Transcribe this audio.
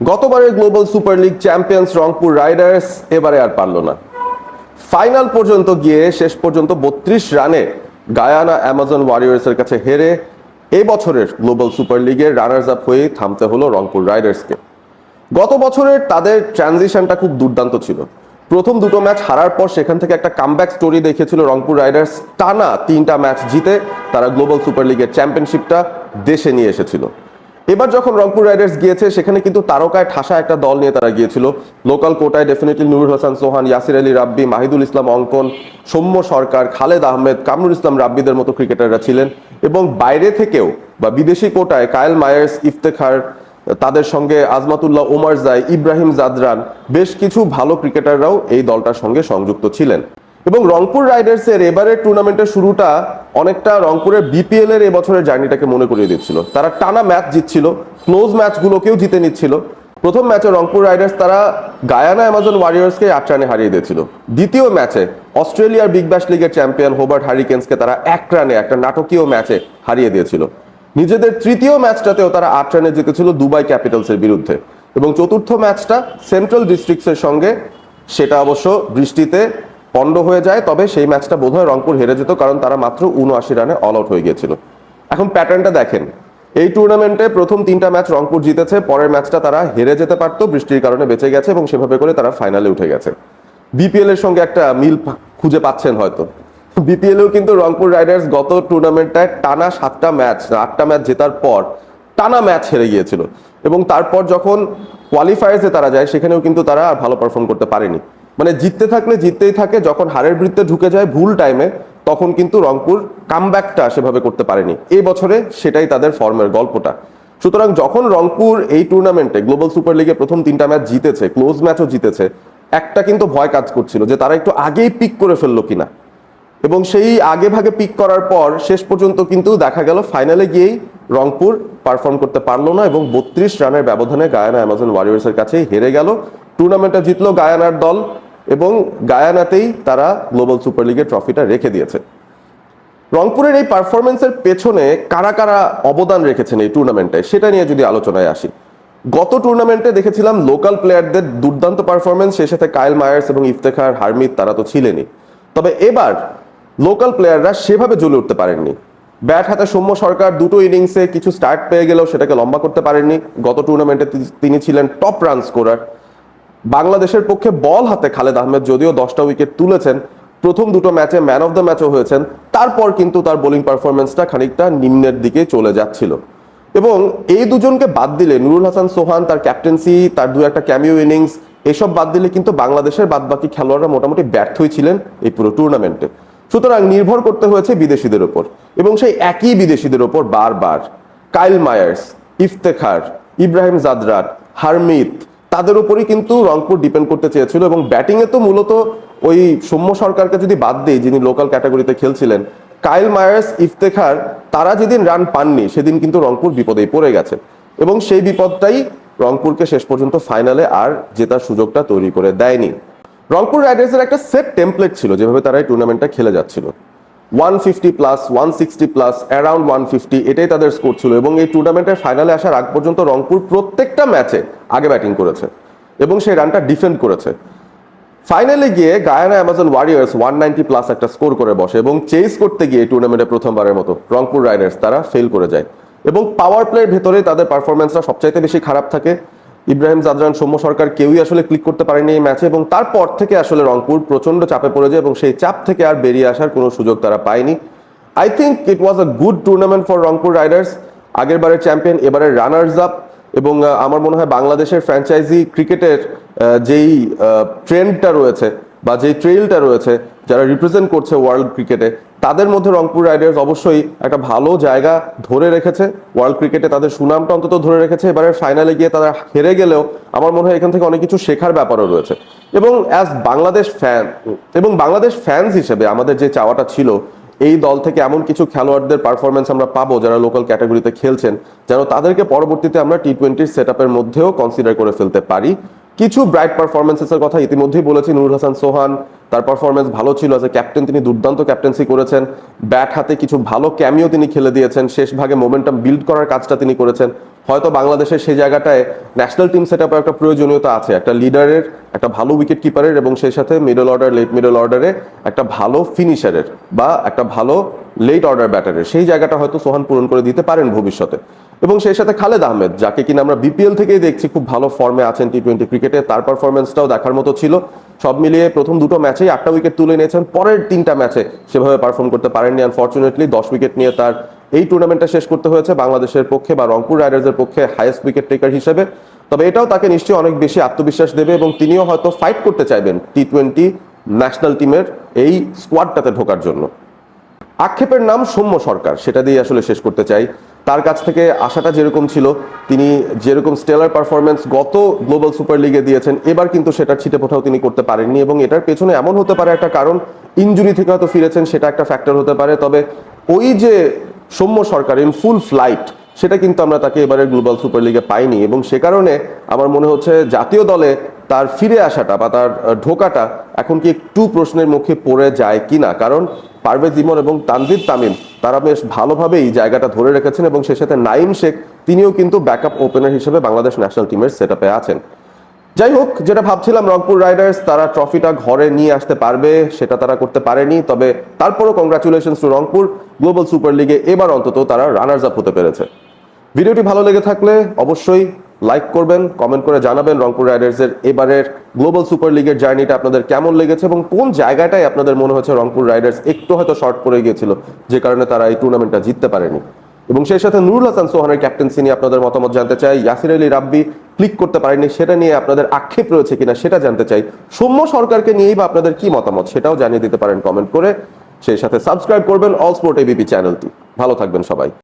গতবারের global super league champions Rangpur riders এবারে আর পারল না। ফাইনাল পর্যন্ত গিয়ে শেষ পর্যন্ত বত্রিশ রানে গায়ানা অ্যামাজন ওয়ারিয়ার্সের কাছে হেরে এই বছরের গ্লোবাল সুপার লিগের রানার্স আপ হয়ে থামতে হলো রংপুর রাইডার্সকে গত বছরের তাদের ট্রানজিশনটা খুব দুর্দান্ত ছিল। প্রথম দুটো ম্যাচ হারার পর সেখান থেকে একটা কামব্যাক স্টোরি দেখিয়েছিল রংপুর রাইডার্স টানা তিনটা ম্যাচ জিতে তারা গ্লোবাল সুপার লিগের চ্যাম্পিয়নশিপটা দেশে নিয়ে এসেছিল। এবার যখন রংপুর রাইডার্স গিয়েছে, সেখানে কিন্তু তারকায় ঠাসা একটা দল নিয়ে তারা গিয়েছিল। লোকাল কোটায় ডেফিনেটলি নুরুল হাসান সোহান, ইয়াসির আলী রাব্বি, মাহিদুল ইসলাম অঙ্কন, সৌম্য সরকার, খালেদ আহমেদ, কামরুল ইসলাম রাব্বিদের মতো ক্রিকেটাররা ছিলেন। এবং বাইরে থেকেও বা বিদেশি কোটায় কায়েল মায়ার্স, ইফতেখার, তাদের সঙ্গে আজমাতুল্লাহ ওমার জাই, ইব্রাহিম জাদরান, বেশ কিছু ভালো ক্রিকেটাররাও এই দলটার সঙ্গে সংযুক্ত ছিলেন। এবং রংপুর রাইডার্সের এবারের টুর্নামেন্টের শুরুটা অনেকটা রংপুরের বিপিএল এর এবছরের জার্নিটাকে মনে করিয়ে দিচ্ছিল। তারা টানা ম্যাচ জিতছিল, ক্লোজ ম্যাচগুলোকেও জিতে নিচ্ছিল। প্রথম ম্যাচে রংপুর রাইডার্স তারা গায়ানা অ্যামাজন ওয়ারিয়ার্সকে আট রানে হারিয়ে দিয়েছিল। দ্বিতীয় ম্যাচে অস্ট্রেলিয়ার বিগ ব্যাশ লিগের চ্যাম্পিয়ন হোবার্ট হারিকেন্সকে তারা এক রানে, একটা নাটকীয় ম্যাচে হারিয়ে দিয়েছিল। নিজেদের তৃতীয় ম্যাচটাতেও তারা আট রানে জিতেছিল দুবাই ক্যাপিটালসের বিরুদ্ধে। এবং চতুর্থ ম্যাচটা সেন্ট্রাল ডিস্ট্রিক্টসের সঙ্গে, সেটা অবশ্য বৃষ্টিতে পণ্ড হয়ে যায়, তবে সেই ম্যাচটা বোধহয় রংপুর হেরে যেত কারণ তারা মাত্র উনআশি রানে অল আউট হয়ে গিয়েছিল। এখন প্যাটার্নটা দেখেন। এই টুর্নামেন্টে প্রথম তিনটা ম্যাচ রংপুর জিতেছে, পরের ম্যাচটা তারা হেরে যেতে পারতো, বৃষ্টির কারণে বেঁচে গেছে এবং সেভাবে করে তারা ফাইনালে উঠে গেছে। বিপিএল এর সঙ্গে একটা মিল খুঁজে পাচ্ছেন হয়তো। বিপিএলেও কিন্তু রংপুর রাইডার্স গত টুর্নামেন্টটায় টানা সাতটা ম্যাচ, আটটা ম্যাচ জেতার পর টানা ম্যাচ হেরে গিয়েছিল। এবং তারপর যখন কোয়ালিফায়ার্সে তারা যায়, সেখানেও কিন্তু তারা আর ভালো পারফর্ম করতে পারেনি। মানে জিততে থাকলে জিততেই থাকে, যখন হারের বৃত্তে ঢুকে যায় ভুল টাইমে তখন কিন্তু রংপুর কামব্যাকটা সেভাবে করতে পারেনি। এই বছরে সেটাই তাদের ফর্মের গল্পটা। সুতরাং যখন রংপুর এই টুর্নামেন্টে গ্লোবাল সুপার লিগে প্রথম তিনটা ম্যাচ জিতেছে ক্লোজ ম্যাচও জিতেছে, একটা কিন্তু ভয় কাজ করছিল যে তারা একটু আগেই পিক করে ফেলল কিনা। এবং সেই আগে ভাগে পিক করার পর শেষ পর্যন্ত কিন্তু দেখা গেল ফাইনালে গিয়েই রংপুর পারফর্ম করতে পারল না এবং বত্রিশ রানের ব্যবধানে গায়ানা অ্যামাজন ওয়ারিয়ার্সের কাছেই হেরে গেল। টুর্নামেন্টটা জিতলো গায়ানার দল। এবং গায়ানাতেই তারা গ্লোবাল সুপার লিগের ট্রফিটা রেখে দিয়েছে। রংপুরের এই পারফরমেন্সের পেছনে কারা কারা অবদান রেখেছেন এই টুর্নামেন্টে, সেটা নিয়ে যদি আলোচনায় আসি। গত টুর্নামেন্টে দেখেছিলাম লোকাল প্লেয়ারদের দুর্দান্ত পারফরমেন্স সেই সাথে কায়েল মায়ার্স এবং ইফতেখার হারমিত তারা তো ছিলেনই। তবে এবার লোকাল প্লেয়াররা সেভাবে জ্বলে উঠতে পারেননি। ব্যাট হাতে সৌম্য সরকার দুটো ইনিংসে কিছু স্টার্ট পেয়ে গেলেও সেটাকে লম্বা করতে পারেননি। গত টুর্নামেন্টে তিনি ছিলেন টপ রান স্কোরার বাংলাদেশের পক্ষে বল হাতে খালেদ আহমেদ যদিও দশটা উইকেট তুলেছেন, প্রথম দুটো ম্যাচে ম্যান অফ দ্য ম্যাচও হয়েছেন, তারপর কিন্তু তার বোলিং পারফরমেন্সটা খানিকটা নিম্নের দিকে চলে যাচ্ছিল। এবং এই দুজনকে বাদ দিলে, নুরুল হাসান সোহান, তার ক্যাপ্টেন্সি তার দু একটা ক্যামিও ইনিংস এসব বাদ দিলে কিন্তু বাংলাদেশের বাদবাকি খেলোয়াড়রা মোটামুটি ব্যর্থই ছিলেন এই পুরো টুর্নামেন্টে সুতরাং নির্ভর করতে হয়েছে বিদেশিদের ওপর, এবং সেই একই বিদেশিদের ওপর বারবার। কাইল মায়ার্স, ইফতেখার, ইব্রাহিম জাদরাট, হারমিত তাদের উপরই কিন্তু রংপুর ডিপেন্ড করতে চেয়েছিল এবং ব্যাটিংয়ে তো মূলত ওই সৌম্য সরকারকে যদি বাদ দেই, যিনি লোকাল ক্যাটাগরিতে খেলছিলেন কাইল মায়ার্স ইফতেখার, তারা যেদিন রান পাননি, সেদিন কিন্তু রংপুর বিপদেই পড়ে গেছে। এবং সেই বিপদটাই রংপুরকে শেষ পর্যন্ত ফাইনালে আর জেতার সুযোগটা তৈরি করে দেয়নি। রংপুর রাইডার্সের একটা সেট টেমপ্লেট ছিল, যেভাবে তারা এই টুর্নামেন্টটা খেলে যাচ্ছিল। One fifty plus one sixty plus around one fifty এটাই তাদের স্কোর ছিল। এবং এই টুর্নামেন্টের ফাইনালে আসার আগ পর্যন্ত রংপুর প্রত্যেকটা ম্যাচে আগে ব্যাটিং করেছে এবং সেই রানটা ডিফেন্ড করেছে। ফাইনালে গিয়ে Guyana Amazon Warriors one ninety plus একটা স্কোর করে বসে এবং চেস করতে গিয়ে টুর্নামেন্টে প্রথমবারের মতো রংপুর রাইডার্স তারা ফেল করে যায়। এবং পাওয়ার প্লের ভেতরে তাদের পারফরমেন্সটা সবচাইতে বেশি খারাপ থাকে। ইব্রাহিম জাদরান সৌম্য সরকার কেউই আসলে ক্লিক করতে পারেনি এই ম্যাচে এবং তারপর থেকে আসলে রংপুর প্রচণ্ড চাপে পড়ে যায় এবং সেই চাপ থেকে আর বেরিয়ে আসার কোনো সুযোগ তারা পায়নি। I think it was a good tournament for Rangpur Riders আগের বারের চ্যাম্পিয়ন এবারের রানার্স আপ এবং আমার মনে হয় বাংলাদেশের ফ্র্যাঞ্চাইজি ক্রিকেটের যেই ট্রেন্ডটা রয়েছে বা যেই ট্রেইলটা রয়েছে, যারা রিপ্রেজেন্ট করছে ওয়ার্ল্ড ক্রিকেটে তাদের মধ্যে রংপুর রাইডার্স অবশ্যই একটা ভালো জায়গা ধরে রেখেছে। ওয়ার্ল্ড ক্রিকেটে তাদের সুনামটা অন্তত ধরে রেখেছে। এবারের ফাইনালে গিয়ে তারা হেরে গেলেও আমার মনে হয় এখান থেকে অনেক কিছু শেখার ব্যাপারও রয়েছে। এবং অ্যাজ বাংলাদেশ ফ্যান এবং বাংলাদেশ ফ্যান্স হিসেবে আমাদের যে চাওয়াটা ছিল, এই দল থেকে এমন কিছু খেলোয়াড়দের পারফরমেন্স আমরা পাবো যারা লোকাল ক্যাটাগরিতে খেলছেন, যেন তাদেরকে পরবর্তীতে আমরা টি টোয়েন্টির সেট মধ্যেও কনসিডার করে ফেলতে পারি। কিছু ব্রাইট পারফরমেন্সেসের কথা ইতিমধ্যেই বলেছি, নুরুল হাসান সোহান, তার পারফরমেন্স ভালো ছিল অ্যাজ এ ক্যাপ্টেন তিনি দুর্দান্ত ক্যাপ্টেন্সি করেছেন। ব্যাট হাতে কিছু ভালো ক্যামিও তিনি খেলে দিয়েছেন, শেষ ভাগে মোমেন্টাম বিল্ড করার কাজটা তিনি করেছেন। হয়তো বাংলাদেশের সেই জায়গাটায় ন্যাশনাল টিম সেট একটা প্রয়োজনীয়তা আছে, একটা লিডারের একটা ভালো উইকেট কিপারের এবং সেই সাথে মিডল অর্ডার লেট মিডল অর্ডারে একটা ভালো ফিনিশারের বা একটা ভালো লেট অর্ডার ব্যাটারের সেই জায়গাটা হয়তো সোহান পূরণ করে দিতে পারেন ভবিষ্যতে। এবং সেই সাথে খালেদ আহমেদ, যাকে কিনা আমরা বিপিএল থেকেই দেখছি খুব ভালো ফর্মে আছেন টি টোয়েন্টি ক্রিকেটে তার পারফরমেন্সটাও দেখার মতো ছিল। সব মিলিয়ে প্রথম দুটো ম্যাচেই আটটা উইকেট তুলে নিয়েছেন। পরের তিনটা ম্যাচে সেভাবে পারফর্ম করতে পারেননি আনফর্চুনেটলি দশ উইকেট নিয়ে তার এই টুর্নামেন্টটা শেষ করতে হয়েছে বাংলাদেশের পক্ষে বা রংপুর রাইডার্সের পক্ষে হাইয়েস্ট উইকেট টেকার হিসেবে। তবে এটাও তাকে নিশ্চয়ই অনেক বেশি আত্মবিশ্বাস দেবে এবং তিনিও হয়তো ফাইট করতে চাইবেন টি টোয়েন্টি ন্যাশনাল টিমের এই স্কোয়াডটাতে ঢোকার জন্য। আক্ষেপের নাম সৌম্য সরকার, সেটা দিয়ে আসলে শেষ করতে চাই। তার কাছ থেকে আশাটা যেরকম ছিল, তিনি যেরকম স্টেলার পারফরমেন্স গত গ্লোবাল সুপার লিগে দিয়েছেন, এবার কিন্তু সেটা ছিটে ফোটাও তিনি করতে পারেননি এবং এটার পেছনে এমন হতে পারে একটা কারণ ইঞ্জুরি থেকে হয়তো ফিরেছেন সেটা একটা ফ্যাক্টর হতে পারে, তবে ওই যে Soumya Sarkar in full flight সেটা কিন্তু আমরা তাকে এবারে গ্লোবাল সুপার লিগে পাইনি এবং সে কারণে আমার মনে হচ্ছে জাতীয় দলে তার ফিরে আসাটা বা তার ঢোকাটা এখন কি একটু প্রশ্নের মুখে পড়ে যায় কিনা কারণ পারভেজ ইমন এবং তানজিদ তামিম, তারা বেশ ভালোভাবেই জায়গাটা ধরে রেখেছেন এবং সে সাথে নাইম শেখ, তিনিও কিন্তু ব্যাকআপ ওপেনার হিসেবে বাংলাদেশ ন্যাশনাল টিমের সেট আছেন। যাই হোক, যেটা ভাবছিলাম, রংপুর রাইডার্স, তারা ট্রফিটা ঘরে নিয়ে আসতে পারবে, সেটা তারা করতে পারেনি, তবে তারপরও congratulation to Rangpur. Global super লিগে এবার অন্তত তারা রানার্স আপ হতে পেরেছে। ভিডিওটি ভালো লেগে থাকলে অবশ্যই লাইক করবেন কমেন্ট করে জানাবেন রংপুর রাইডার্সের এবারের গ্লোবাল সুপার লিগের জার্নিটা আপনাদের কেমন লেগেছে এবং কোন জায়গাটায় আপনাদের মনে হচ্ছে রংপুর রাইডার্স একটু হয়তো শর্ট পড়ে গিয়েছিল, যে কারণে তারা এই টুর্নামেন্টটা জিততে পারেনি। এবং সেই সাথে নুরুল হাসান সোহানের ক্যাপ্টেন্সি নিয়ে আপনাদের মতামত জানতে চাই ইয়াসির আলী রাব্বি ক্লিক করতে পারেনি সেটা নিয়ে আপনাদের আক্ষেপ রয়েছে কিনা সেটা জানতে চাই। সৌম্য সরকারকে নিয়েই বা আপনাদের কি মতামত সেটাও জানিয়ে দিতে পারেন কমেন্ট করে। সেই সাথে সাবস্ক্রাইব করবেন অল স্পোর্ট এবিপি চ্যানেলটি ভালো থাকবেন সবাই।